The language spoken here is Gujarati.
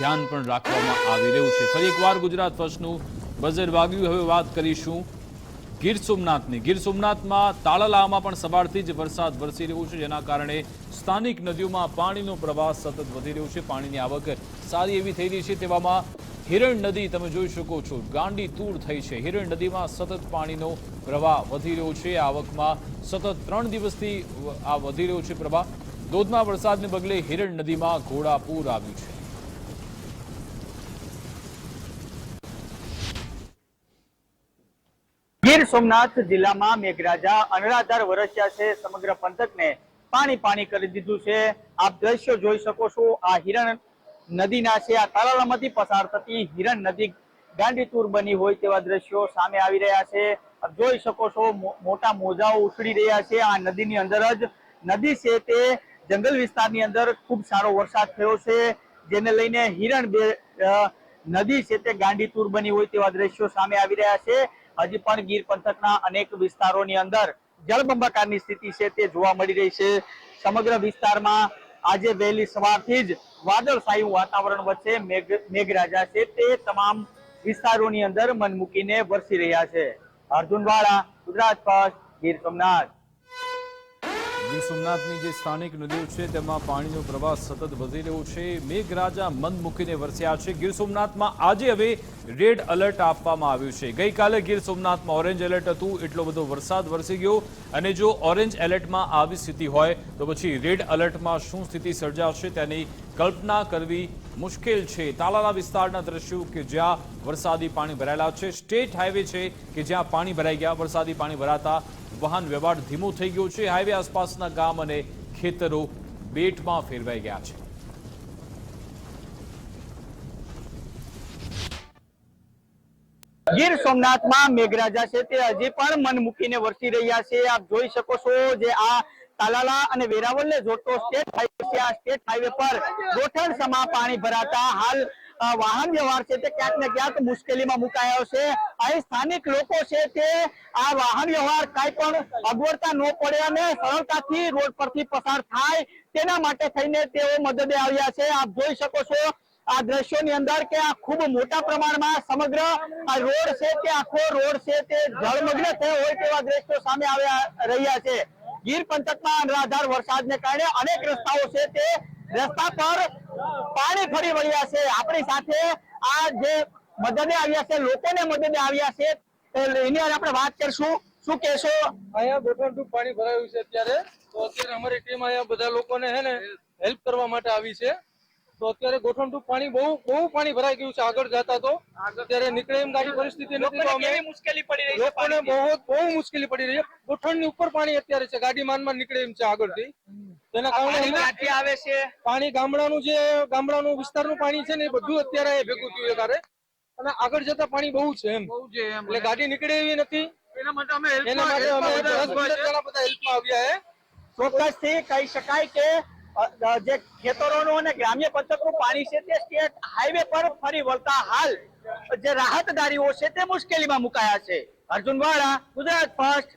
ધ્યાન પણ રાખવામાં આવી રહ્યું છે. ફરી એકવાર ગુજરાત ફર્સ્ટનું બજેટ વાગ્યું. હવે વાત કરીશું ગીર સોમનાથની. ગીર સોમનાથમાં તાળાલામાં પણ સવારથી જ વરસાદ વરસી રહ્યો છે, જેના કારણે સ્થાનિક નદીઓમાં પાણીનો પ્રવાહ સતત વધી રહ્યો છે. પાણીની આવક સારી એવી થઈ રહી છે તેવામાં હિરણ નદી તમે જોઈ શકો છો. ગાંડી તૂર થઈ છે. હિરણ નદીમાં સતત પાણીનો પ્રવાહ વધી રહ્યો છે. આવકમાં સતત ત્રણ દિવસથી આ વધી રહ્યો છે પ્રવાહ. ધોધમાં વરસાદને પગલે હિરણ નદીમાં ઘોડાપૂર આવ્યું છે. ગીર સોમનાથ જિલ્લામાં મેઘરાજા અનરાધાર વરસ્યા છે. સમગ્ર પંથકને પાણી પાણી કરી દીધું છે. આપ દ્રશ્યો જોઈ શકો છો. આ હિરણ નદીના છે. આ તાલાલામાંથી પસાર થતી હિરણ નદી ગાંડીતુર બની હોય તેવા દ્રશ્યો સામે આવી રહ્યા છે. આપ જોઈ શકો છો મોટા મોજાઓ ઉછળી રહ્યા છે. આ નદીની અંદર જ નદી છે તે જંગલ વિસ્તારની અંદર ખૂબ સારો વરસાદ થયો છે. જેને લઈને હિરણ બે નદી છે તે ગાંડીતુર બની હોય તેવા દ્રશ્યો સામે આવી રહ્યા છે. હજી પણ ગીર પંથકના અનેક વિસ્તારોની અંદર જળબંબાકારની સ્થિતિ છે તે જોવા મળી રહી છે. સમગ્ર વિસ્તારમાં આજે વહેલી સવારથી જ વાદળછાયું વાતાવરણ વચ્ચે મેઘ, મેઘરાજા છે તે તમામ વિસ્તારોની અંદર મન મૂકીને વરસી રહ્યા છે. અર્જુન વાળા, ગુજરાત ફર્સ્ટ, ગીર સોમનાથ. ગીર સોમનાથની જે સ્થાનિક નદીઓ છે, તેમાં પાણીનો પ્રવાહ સતત વધી રહ્યો છે. મેઘરાજા મન મૂકીને વરસ્યા છે. ગીર સોમનાથમાં આજે હવે રેડ એલર્ટ આપવામાં આવ્યું છે. ગઈકાલે ગીર સોમનાથમાં ઓરેન્જ એલર્ટ હતું, એટલો બધો વરસાદ વરસી ગયો. અને જો ઓરેન્જ એલર્ટમાં આવી સ્થિતિ હોય, તો પછી રેડ એલર્ટમાં શું સ્થિતિ સર્જાશે તેની કલ્પના કરવી મુશ્કેલ છે. તાલાલા વિસ્તારના દ્રશ્યો કે જ્યાં વરસાદી પાણી ભરાયેલા છે. સ્ટેટ હાઈવે છે કે જ્યાં પાણી ભરાઈ ગયા, વરસાદી પાણી ભરાતા વાહન વ્યવહાર ધીમો થઈ ગયો છે. હાઈવે આસપાસના ગામ અને ખેતરો બેટમાં ફેરવાઈ ગયા છે. ગીર સોમનાથમાં મેઘરાજા છે તે હજી પણ મન મૂકીને વરસી રહ્યા છે. આપ જોઈ શકો છો જે આ તાલાલા અને વેરાવળને જોડતો સ્ટેટ હાઈવે છે. આ સ્ટેટ હાઈવે પર ગોઠણ સમા પાણી ભરાતા હાલ વાહન વ્યવહાર છે તે ક્યાંક ને ક્યાંક મુશ્કેલીમાં મુકાયો છે. અહીં સ્થાનિક લોકો છે તે આ વાહન વ્યવહાર કાંઈ પણ અગવડતા ન પડે અને સરળતાથી રોડ પરથી પસાર થાય તેના માટે થઈને તેઓ મદદે આવ્યા છે. આપ જોઈ શકો છો આ દ્રશ્યોની અંદર કે આ ખૂબ મોટા પ્રમાણમાં સમગ્ર આ રોડ છે કે આખો રોડ છે તે જળમગ્ન થયો હોય તેવા દ્રશ્યો સામે આવ્યા રહ્યા છે. ગીર પંથકમાં અનરાધાર વરસાદને કારણે અનેક રસ્તાઓ છે તે રસ્તા પર પાણી ફરી વળ્યા છે. આપણી સાથે આ જે મદદે આવ્યા છે લોકોને મદદે આવ્યા છે એની આપણે વાત કરશું. શું કહેશો? અહીંયા ગોઠવણનું પાણી ભરાયું છે અત્યારે. તો અત્યારે અમારી ટીમ અહીંયા બધા લોકોને હે ને હેલ્પ કરવા માટે આવી છે. તો અત્યારે ગોઠવણનું પાણી બહુ બહુ પાણી ભરાઈ ગયું છે આગળ જતા તો. અત્યારે નીકળે એમ ગાડી પરિસ્થિતિ નથી તો અમે મુશ્કેલી પડી રહી છે લોકોને બહુ બહુ મુશ્કેલી પડી રહી છે. ગોઠવણની ઉપર પાણી અત્યારે છે. ગાડી માનમાં નીકળે એમ છે આગળથી. તેના કારણે આવે છે? પાણી ગામડાનું જે ગામડાનું વિસ્તારનું પાણી છે ને એ બધું અત્યારે ભેગું થયું છે અને આગળ જતા પાણી બહુ છે એમ. એટલે ગાડી નીકળે એવી નથી. એના માટે અમે એના માટે અમે દસ પંદર જણા બધા હેલ્પમાં આવ્યા છે ચોક્કસથી કહી શકાય કે જે ખેતરો જે ખેતરોનું અને ગ્રામ્ય પંથકનું પાણી છે તે સ્ટેટ હાઈવે પર ફરી વળતા હાલ જે રાહતદારીઓ છે તે મુશ્કેલીમાં મુકાયા છે. અર્જુન વાળા ગુજરાત ફર્સ્ટ